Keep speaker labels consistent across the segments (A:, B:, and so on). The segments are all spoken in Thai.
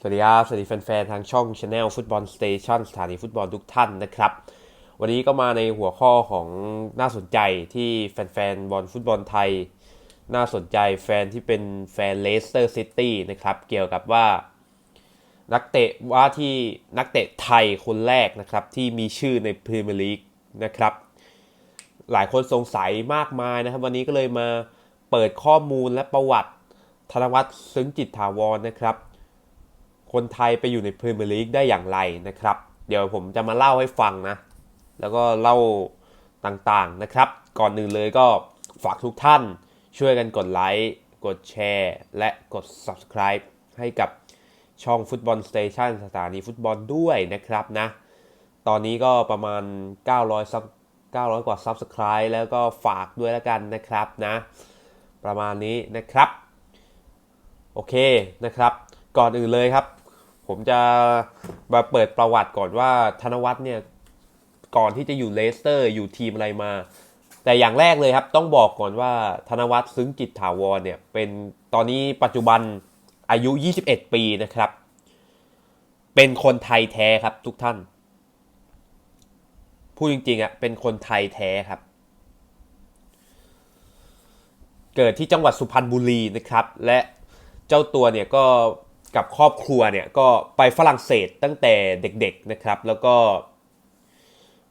A: สวัสดีครับ สวัสดีแฟนๆ ทางช่อง Channel ฟุตบอลสเตชันสถานีฟุตบอลทุกท่านนะครับ วันนี้ก็มาในหัวข้อของน่าสนใจที่แฟนๆ บอลฟุตบอลไทย น่าสนใจแฟนที่เป็นแฟนเลสเตอร์ซิตี้นะครับ เกี่ยวกับว่า นักเตะว่าที่นักเตะไทยคนแรกนะครับ ที่มีชื่อในพรีเมียร์ลีกนะครับ หลายคนสงสัยมากมายนะครับ วันนี้ก็เลยมาเปิดข้อมูลและประวัติธนวัฒน์ซึ้งจิตถาวรนะครับ คนไทยไปอยู่ในพรีเมียร์ลีกได้อย่างไรนะครับ เดี๋ยวผมจะมาเล่าให้ฟังนะ แล้วก็เล่าต่างๆนะครับ ก่อนหนึ่งเลยก็ฝากทุกท่านช่วยกันกดไลค์กดแชร์ และกด subscribe ให้กับช่องฟุตบอลสเตชันสถานีฟุตบอลด้วยนะครับนะ ตอนนี้ก็ประมาณ 900ซับ900 กว่า subscribe แล้วก็ฝากด้วยแล้วกันนะครับนะ ประมาณนี้นะครับ โอเคนะครับ ก่อนอื่นเลยครับ ผมจะมาเปิดประวัติก่อนว่าธนวัฒน์เนี่ยก่อนที่จะอยู่เลสเตอร์อยู่ทีมอะไรมา แต่อย่างแรกเลยครับต้องบอกก่อนว่าธนวัฒน์ซึ้งจิตถาวรเนี่ยเป็นตอนนี้ปัจจุบันอายุ 21 ปีนะครับ เป็นคนไทยแท้ครับทุกท่าน พูดจริงๆอะเป็นคนไทยแท้ครับ เกิดที่จังหวัดสุพรรณบุรีนะครับ และเจ้าตัวเนี่ยก็ กับครอบครัวเนี่ยก็ไปฝรั่งเศสตั้งแต่เด็กๆนะครับ แล้วก็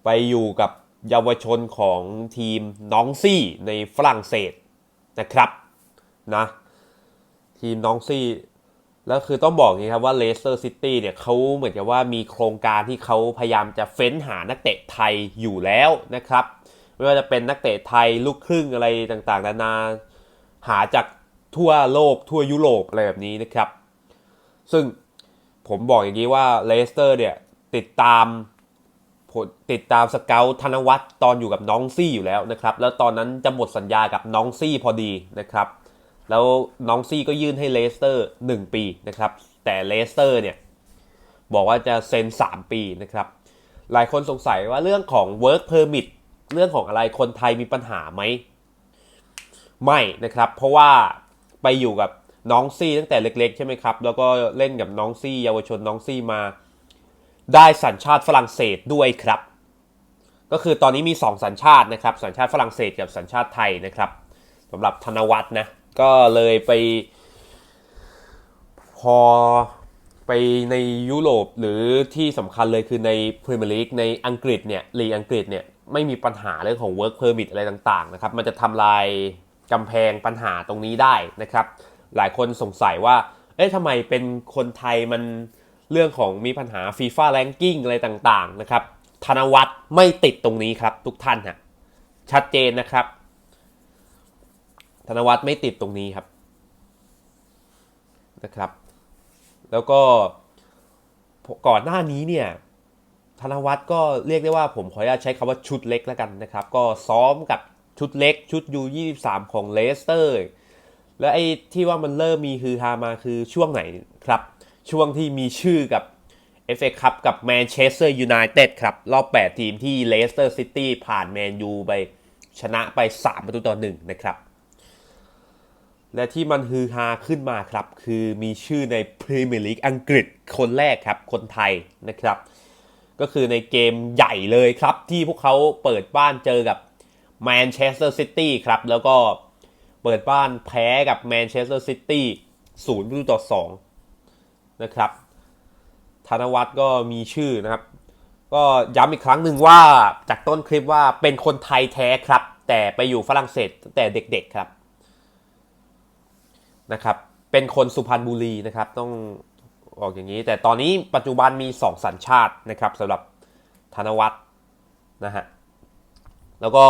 A: ไปอยู่กับเยาวชนของทีมน้องซี่ในฝรั่งเศสนะครับนะทีมน้องซี่แล้วคือต้องบอกนี้ครับว่าเลสเตอร์ซิตี้เนี่ยเขาเหมือนกับว่ามีโครงการที่เขาพยายามจะเฟ้นหานักเตะไทยอยู่แล้วนะครับ ไม่ว่าจะเป็นนักเตะไทยลูกครึ่งอะไรต่างๆนานาหาจากทั่วโลกทั่วยุโรปอะไรแบบนี้นะครับ ซึ่งผมบอกอย่างนี้ว่าเลสเตอร์เนี่ยติดตามติดตามสเกลธนวัฒน์ตอนอยู่กับน้องซี่อยู่แล้วนะครับ แล้วตอนนั้นจะหมดสัญญากับน้องซี่พอดีนะครับ แล้วน้องซี่ก็ยื่นให้เลสเตอร์ 1 ปีนะครับ แต่เลสเตอร์เนี่ยบอกว่าจะเซ็น 3 ปีนะครับ หลายคนสงสัยว่าเรื่องของ work permit เรื่องของอะไรคนไทยมีปัญหาไหม ไม่นะครับ เพราะว่าไปอยู่กับ น้องซี่ตั้งแต่เล็กๆใช่ไหมครับ แล้วก็เล่นกับน้องซี่เยาวชนน้องซี่มา ได้สัญชาติฝรั่งเศสด้วยครับ ก็คือตอนนี้มี 2 สัญชาตินะครับ สัญชาติฝรั่งเศสกับสัญชาติไทยนะครับสำหรับธนวัฒน์นะ ก็เลยไป พอไปในยุโรปหรือที่สำคัญเลยคือในพรีเมียร์ลีกในอังกฤษเนี่ยลีกอังกฤษเนี่ยไม่มีปัญหาเรื่องของ work permit อะไรต่างๆนะครับ มันจะทำลายกำแพงปัญหาตรงนี้ได้นะครับ หลายคนสงสัยว่า เอ๊ะทำไมเป็นคนไทยมันเรื่องของมีปัญหา FIFA ranking อะไรต่างๆนะครับ ธนวัฒน์ไม่ติดตรงนี้ครับ ทุกท่านฮะชัดเจนนะครับ ธนวัฒน์ไม่ติดตรงนี้ครับนะครับ แล้วก็ก่อนหน้านี้เนี่ยธนวัฒน์ก็เรียกได้ว่าผมขออนุญาตใช้คำว่าชุดเล็กแล้วกันนะครับ ก็ซ้อมกับชุดเล็กชุด U23 ของเลสเตอร์ และไอ้ที่ว่ามันเริ่มมีคือฮามาคือช่วงไหนครับ ช่วงที่มีชื่อกับ FA คัพกับแมนเชสเตอร์ยูไนเต็ดครับ รอบ 8 ทีมที่เลสเตอร์ซิตี้ผ่านแมนยูไปชนะไป 3 ประตูต่อ 1 นะครับ และที่มันฮือฮาขึ้นมาครับ คือมีชื่อในพรีเมียร์ลีกอังกฤษคนแรกครับ คนไทยนะครับ ก็คือในเกมใหญ่เลยครับ ที่พวกเขาเปิดบ้านเจอกับแมนเชสเตอร์ซิตี้ครับ แล้วก็ เปิดบ้านแพ้กับแมนเชสเตอร์ซิตี้ศูนย์ประตูต่อสองนะครับธนวัฒน์ก็มีชื่อนะครับ ก็ย้ำอีกครั้งหนึ่งว่าจากต้นคลิปว่าเป็นคนไทยแท้ครับ แต่ไปอยู่ฝรั่งเศสตั้งแต่เด็กๆครับนะครับ เป็นคนสุพรรณบุรีนะครับต้องบอกอย่างนี้ แต่ตอนนี้ปัจจุบันมี 2 สัญชาตินะครับสำหรับธนวัฒน์นะฮะแล้วก็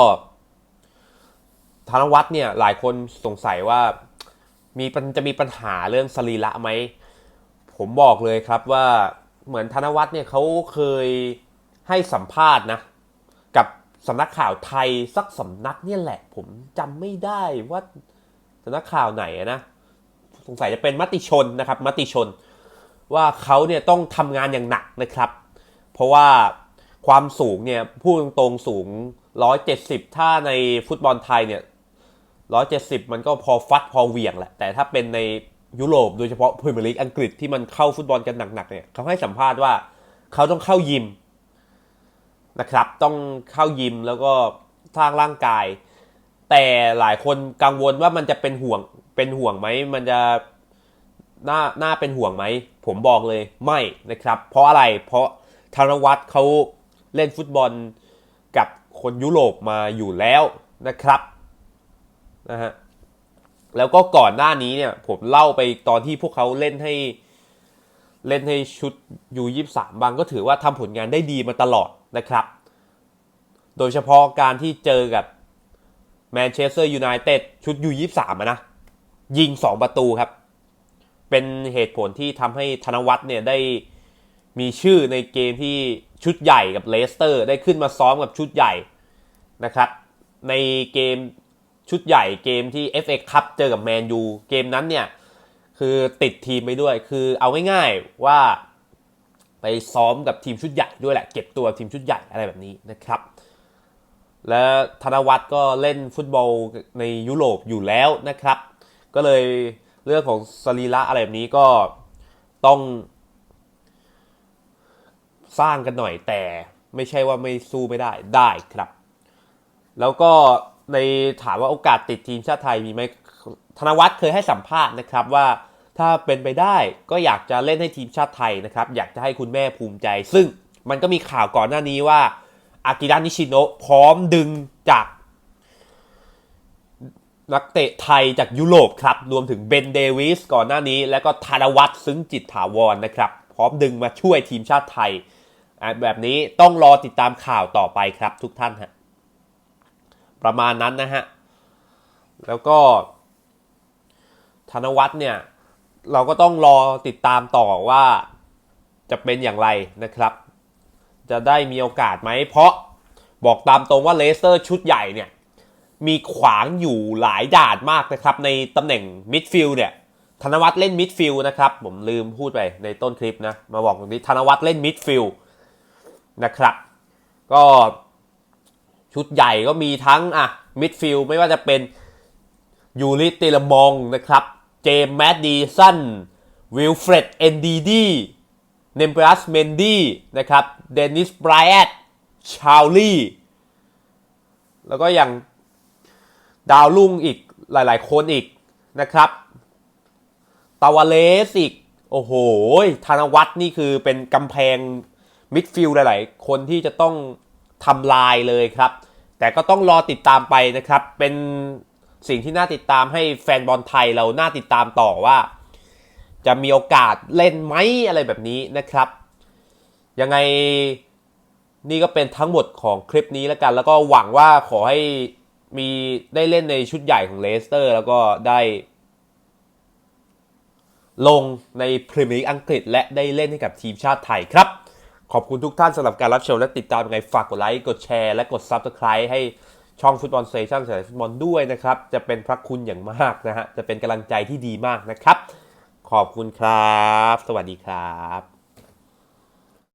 A: ธนวัฒน์เนี่ยหลายคนสงสัยว่ามีจะมีปัญหาเรื่องสรีระไหม ผมบอกเลยครับว่าเหมือนธนวัฒน์เนี่ยเขาเคยให้สัมภาษณ์นะ กับสำนักข่าวไทยสักสำนักเนี่ยแหละ ผมจำไม่ได้ว่าสำนักข่าวไหนนะสงสัยจะเป็นมติชนนะครับมติชน ว่าเขาเนี่ยต้องทำงานอย่างหนักนะครับ เพราะว่าความสูงเนี่ยพูดตรงๆสูง 170 ถ้าในฟุตบอลไทยเนี่ย 170มันก็พอฟัดพอเหวี่ยงแหละ แต่ถ้าเป็นในยุโรปโดยเฉพาะพรีเมียร์ลีกอังกฤษที่มันเข้าฟุตบอลกันหนักๆเนี่ยเขาให้สัมภาษณ์ว่าเขาต้องเข้ายิมนะครับ ต้องเข้ายิมแล้วก็สร้างร่างกาย แต่หลายคนกังวลว่ามันจะเป็นห่วงเป็นห่วงไหมมันจะน่าน่าเป็นห่วงไหม ผมบอกเลยไม่นะครับ เพราะอะไรเพราะธนวัฒน์เขาเล่นฟุตบอลกับคนยุโรปมาอยู่แล้วนะครับ นะฮะแล้วก็ก่อนหน้านี้เนี่ย ผมเล่าไปตอนที่พวกเขาเล่นให้เล่นให้ชุดยูยี่สามบางก็ถือว่าทำผลงานได้ดีมาตลอดนะครับ โดยเฉพาะการที่เจอกับแมนเชสเตอร์ยูไนเต็ดชุดยูยี่สามนะ ยิง 2 ประตูครับ เป็นเหตุผลที่ทำให้ธนวัฒน์เนี่ยได้มีชื่อในเกมที่ชุดใหญ่กับเลสเตอร์ ได้ขึ้นมาซ้อมกับชุดใหญ่นะครับ ในเกม ชุดใหญ่เกมที่ FA คัพเจอกับแมนยูเกมนั้นเนี่ย คือติดทีมไปด้วยคือเอาง่ายๆว่าไปซ้อมกับทีมชุดใหญ่ด้วยแหละ เก็บตัวทีมชุดใหญ่อะไรแบบนี้นะครับ และธนวัฒน์ก็เล่นฟุตบอลในยุโรปอยู่แล้วนะครับ ก็เลยเรื่องของสรีระอะไรแบบนี้ก็ต้อง สร้างกันหน่อยแต่ไม่ใช่ว่าไม่สู้ไม่ได้ได้ครับ แล้วก็ ในถามว่าโอกาสติดทีมชาติไทยมีไหมธนวัฒน์เคยให้สัมภาษณ์นะครับว่าถ้าเป็นไปได้ก็อยากจะเล่นให้ทีมชาติไทยนะครับ อยากจะให้คุณแม่ภูมิใจ ซึ่งมันก็มีข่าวก่อนหน้านี้ว่าอากิระนิชิโนะพร้อมดึงจาก นักเตะไทยจากยุโรปครับ รวมถึงเบนเดวิสก่อนหน้านี้ แล้วก็ธนวัฒน์ซึ้งจิตถาวรนะครับ พร้อมดึงมาช่วยทีมชาติไทย แบบนี้ต้องรอติดตามข่าวต่อไปครับทุกท่านฮะ ประมาณนั้นนะฮะ แล้วก็ ธนวัฒน์เนี่ย เราก็ต้องรอติดตามต่อว่าจะเป็นอย่างไรนะครับ จะได้มีโอกาสไหม เพราะบอกตามตรงว่าเลสเตอร์ชุดใหญ่เนี่ย มีขวางอยู่หลายด่านมากนะครับ ในตำแหน่งมิดฟิลด์เนี่ยธนวัฒน์เล่นมิดฟิลด์นะครับ ผมลืมพูดไปในต้นคลิปนะ มาบอกตรงนี้ธนวัฒน์เล่นมิดฟิลด์นะครับ ก็ ชุดใหญ่ก็มีทั้งอะมิดฟิลไม่ว่าจะเป็นยูริติลมองนะครับ เจมส์แมดดีสันวิลเฟรดเอนดีดีเนมเปรัสเมนดี้นะครับเดนิสไบรอัตชาลีแล้วก็อย่างดาวรุ่งอีกหลายๆ คนอีกนะครับตาวาเลสอีก โอ้โหธนวัฒน์นี่คือเป็นกำแพงมิดฟิลด์หลาย ๆ คนที่จะต้องทำลายเลยครับ แต่ก็ต้องรอติดตามไปนะครับ เป็นสิ่งที่น่าติดตามให้แฟนบอลไทยเราน่าติดตามต่อว่า จะมีโอกาสเล่นไหมอะไรแบบนี้นะครับ ยังไงนี่ก็เป็นทั้งหมดของคลิปนี้แล้วกัน แล้วก็หวังว่าขอให้มีได้เล่นในชุดใหญ่ของเลสเตอร์ แล้วก็ได้ลงในพรีเมียร์อังกฤษและได้เล่นให้กับทีมชาติไทยครับ ขอบคุณทุกท่านสำหรับการรับชมและติดตามยังไงฝากกดไลค์กดแชร์และกด Subscribe ให้ช่องฟุตบอลสเตชั่นสายฟุตบอลด้วยนะครับ จะเป็นพระคุณอย่างมากนะฮะ จะเป็นกำลังใจที่ดีมากนะครับ ขอบคุณครับ สวัสดีครับ